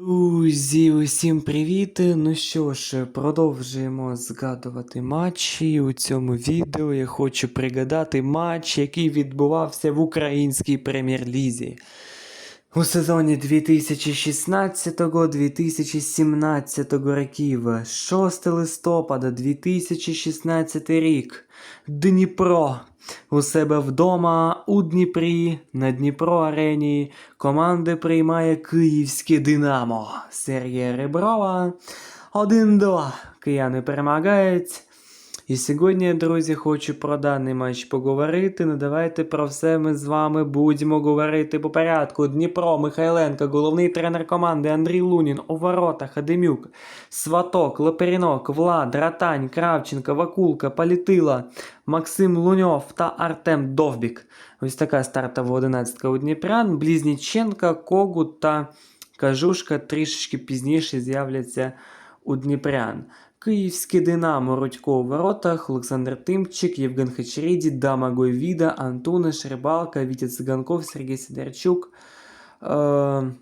Друзі, усім привіт! Ну що ж, продовжуємо згадувати матчі. У цьому відео я хочу пригадати матч, який відбувався в українській прем'єр-лізі. У сезоні 2016-2017 років, 6 листопада 2016 рік, Дніпро. У себе вдома у Дніпрі на Дніпро арені команди приймає Київське Динамо Сергія Реброва. 1-2. Кияни перемагають. І сьогодні, друзі, хочу про даний матч поговорити. Ну давайте про все ми з вами будемо говорити по порядку. Дніпро, Михайленко, головний тренер команди Андрій Лунін, у воротах Адемюк, Сваток, Леперінок, Влад, Ратань, Кравченко, Вакулка, Палітила, Максим Луньов та Артем Довбік. Ось така стартова одинадцятка у Дніпрян. Близніченка, Когут та Кажушка трішечки пізніше з'являться у Дніпрян. Київське Динамо, Рудько у воротах, Олександр Тимчик, Євген Хачеріді, Дама Гойвіда, Антониш, Рибалка, Вітя Циганков, Сергій Сидорчук, е-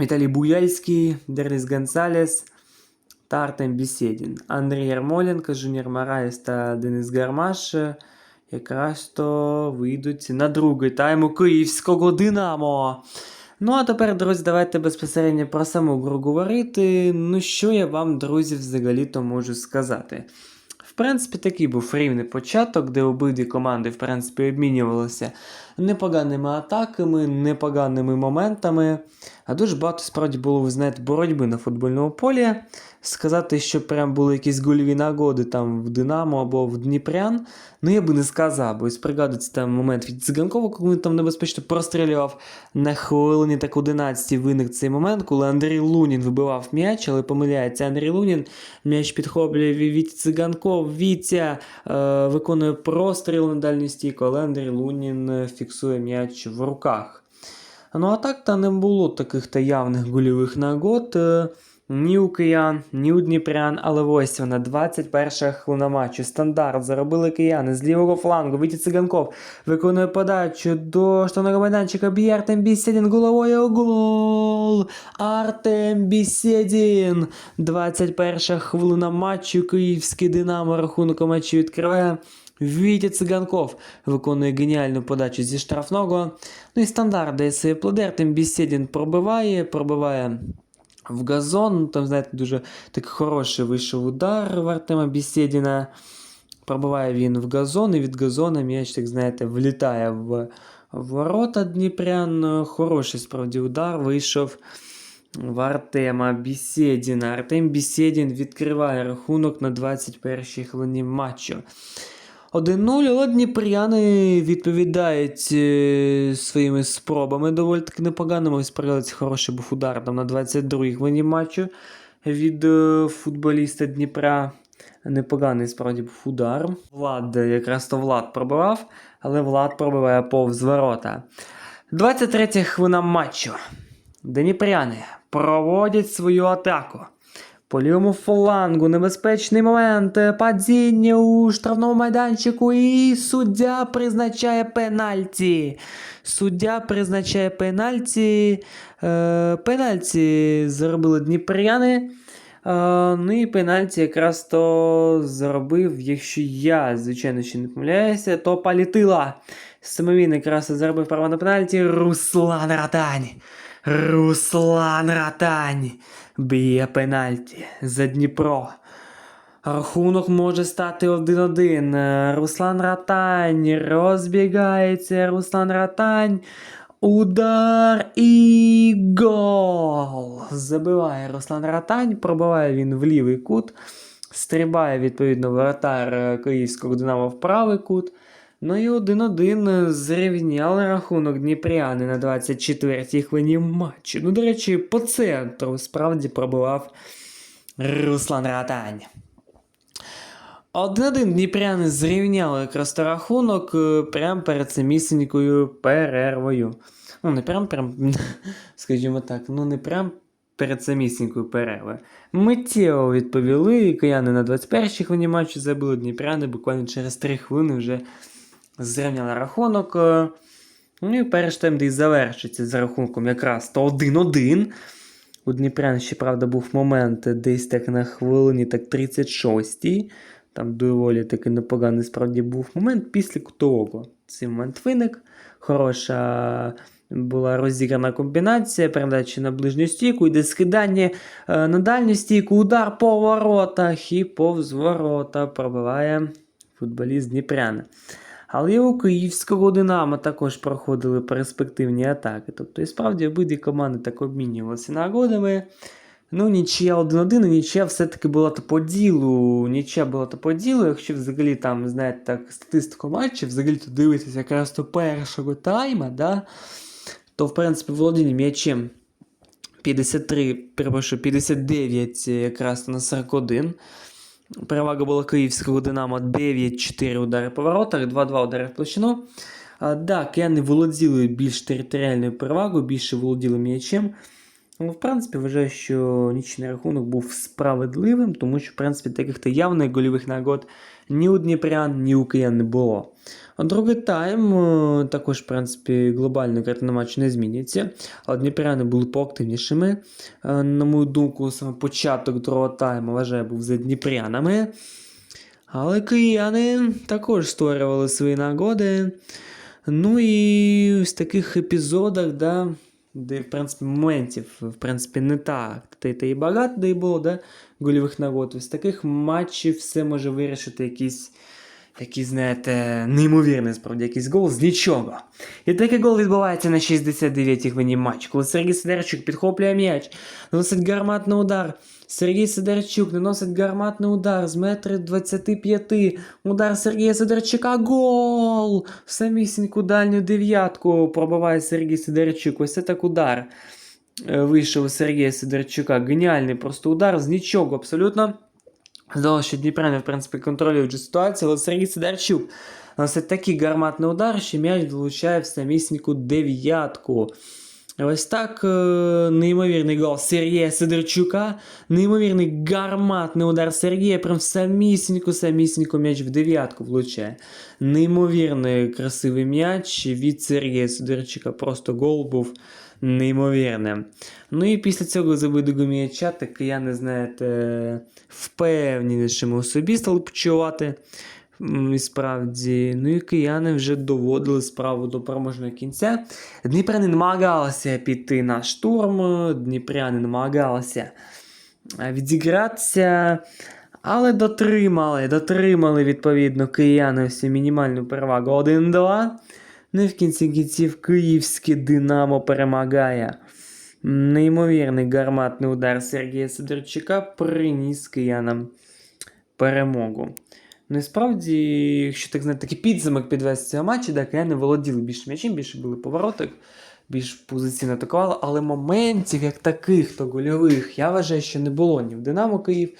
Віталій Буяльський, Дернис Гонсалес та Артем Бісєдін. Андрій Ярмоленко, Жуніор Мараєс та Денис Гармаш е, якраз то вийдуть на другий тайм у Київського Динамо. Ну, а тепер, друзі, давайте безпосередньо про саму гру говорити. Ну, що я вам, друзі, взагалі-то можу сказати. Принципі, такий був рівний початок, де обидві команди, в принципі, обмінювалися непоганими атаками, непоганими моментами. А дуже багато справді було, ви знаєте, боротьби на футбольному полі. Сказати, що прям були якісь гольові нагоди там в Динамо або в Дніпрян, ну я би не сказав, бо ось пригадується там момент від Циганкова, коли він там небезпечно прострілював на хвилині так 11 виник цей момент, коли Андрій Лунін вибивав м'яч, але помиляється Андрій Лунін. М'яч підхоплює Вітя Циганков, Вітя е, виконує простріл на дальній стійку, але Андрій Лунін е, фіксує м'яч в руках. Ну а так та не було таких та явних гольових нагод. Ні у киян, ні у дніпрян, але ось вона, 21 хвилина матчу. Стандарт заробили кияни з лівого флангу. Вітя Циганков виконує подачу до штанного майданчика. Б'є Артем Бісєдін головою. Гол! Артем Бісєдін! 21 хвилина матчу. Київський Динамо рахунок у матчі відкриває. Вітя Циганков виконує геніальну подачу зі штрафного. Ну і стандарт дає свої плоди. Артем Бісєдін пробиває, пробиває в газон. Ну, Там, знаєте, дуже такий хороший вийшов удар в Артема Бісєдіна. Пробиває він в газон, і від газона м'яч, так знаєте, влітає в ворота Дніпрян. Хороший справді удар вийшов в Артема Бісєдіна. Артем Бісєдін відкриває рахунок на 21-й хвилині матчу. 1-0, але дніпряни відповідають е, своїми спробами доволі таки непоганими. Ось пригадується, хороший був удар там на 22-й хвилині матчу від е, футболіста Дніпра. Непоганий справді був удар. Влад, якраз то Влад пробивав, але Влад пробиває повз ворота. 23 хвилина матчу. Дніпряни проводять свою атаку. По лівому флангу небезпечний момент. е, Падіння у штрафному майданчику. І суддя призначає пенальті. Суддя призначає пенальті. Е, пенальті заробили дніпряни. Е, ну і пенальті якраз то заробив, якщо я, звичайно, ще не помиляюся, то політила. Самовін якраз заробив право на пенальті. Руслан Ратань. Руслан Ратань б'є пенальті за Дніпро. Рахунок може стати 1-1. Е, Руслан Ратань розбігається. Руслан Ратань. Удар і гол. Забиває Руслан Ратань, пробиває він в лівий кут. Стрибає, відповідно, воротар е, київського Динамо в правий кут. Ну і 1-1 зрівняли рахунок Дніпряни на 24-й хвилині матчу. Ну, до речі, по центру справді пробивав Руслан Ратань. 1-1 Дніпряни зрівняли якраз рахунок е, прямо перед самісінькою перервою. Ну, не прям, прям, скажімо так, ну не прям перед самісінькою перервою. Миттєво відповіли, кияни на 21-й хвилині матчу забили Дніпряни, буквально через 3 хвилини вже зрівняли рахунок. е, Ну і перший тайм десь завершиться з рахунком якраз то 1-1. У Дніпрян ще, правда, був момент десь так на хвилині так 36-й. Там доволі таки непоганий справді був момент після кутового. Цей момент виник. Хороша була розіграна комбінація, передача на ближню стійку, йде скидання е, на дальню стійку, удар по воротах і повз ворота пробиває футболіст Дніпряна. Але і у київського Динамо також проходили перспективні атаки. Тобто, і справді обидві команди так обмінювалися нагодами. Ну, нічия 1-1, і нічия все-таки була то по ділу. Нічия була то по ділу, якщо взагалі там, знаєте, так, статистику матчів, взагалі то дивитися якраз до першого тайма, да, то, в принципі, володіння м'ячем 53, перепрошую, 59 якраз на 41. Перевага була київського Динамо 9-4 удари по воротах, 2-2 удари в площину. Да, кияни володіли більш територіальною перевагою, більше володіли м'ячем. Ну, в принципі, вважаю, що нічний рахунок був справедливим, тому що, в принципі, таких то явних гольових нагод ні у Дніпрян, ні у киян не було. А другий тайм е, також, в принципі, глобально картина матчу не змінюється. А Дніпряни були поактивнішими. Е, На мою думку, саме початок другого тайму, вважаю, був за Дніпрянами. Але кияни також створювали свої нагоди. Ну і в таких епізодах, да, де, в принципі, моментів, в принципі, не так. Та, та і багато де було, да, гольових нагод. З таких матчів все може вирішити якийсь, якийсь, знаєте, неймовірний, справді, якийсь гол з нічого. І такий гол відбувається на 69-й хвилині матчу, коли Сергій Сидорчук підхоплює м'яч, наносить гарматний удар. Сергій Сидорчук наносить гарматний удар з метри 25. Удар Сергія Сидорчука. Гол! В самісіньку дальню дев'ятку пробиває Сергій Сидорчук. Ось це так удар. Е, Вийшов у Сергія Сидорчука. Геніальний просто удар з нічого абсолютно. Здалося, що Дніпряни, в принципі, контролюють ситуацію, але Сергій Сидорчук наносить такий гарматний удар, що м'яч влучає в самісіньку дев'ятку. Ось так е, неймовірний гол Сергія Сидорчука, неймовірний гарматний удар Сергія, прям в самісіньку, самісіньку м'яч в дев'ятку влучає. Неймовірний красивий м'яч від Сергія Сидорчука, просто гол був неймовірним. Ну і після цього забитого м'яча, так кияни, знаєте, впевненішими у собі стали почувати. І справді, ну і кияни вже доводили справу до переможного кінця. Дніпряни намагалися піти на штурм, Дніпряни намагалися е, відігратися, але дотримали, дотримали відповідно кияни всю мінімальну перевагу 1-2. Ну і в кінці кінців київське Динамо перемагає. Неймовірний гарматний удар Сергія Сидорчука приніс киянам перемогу. Ну і справді, якщо так знаєте, такий підсумок підвести цього матчу, я не володіли більше м'ячем, більше були повороток, більш позиційно атакували, але моментів як таких, то гольових, я вважаю, що не було ні в Динамо Київ,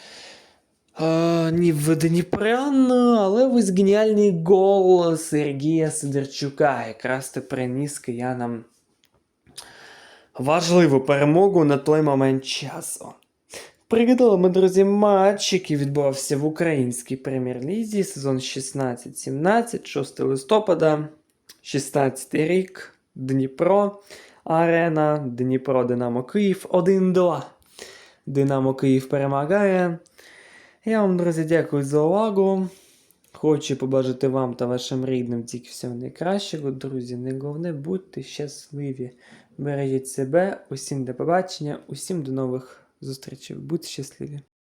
а, ні в Дніпрян, але ось геніальний гол Сергія Сидорчука якраз то приніс киянам важливу перемогу на той момент часу. Ми, друзі, матч, який відбувався в українській прем'єр-лізі, сезон 16-17, 6 листопада, 16 рік, Дніпро, Арена, Дніпро, Динамо Київ 1-2. Динамо Київ перемагає. Я вам, друзі, дякую за увагу. Хочу побажати вам та вашим рідним тільки всього найкращого. Друзі, не головне, будьте щасливі. Бережіть себе, усім до побачення, усім до нових зустрічей. Будьте щасливі!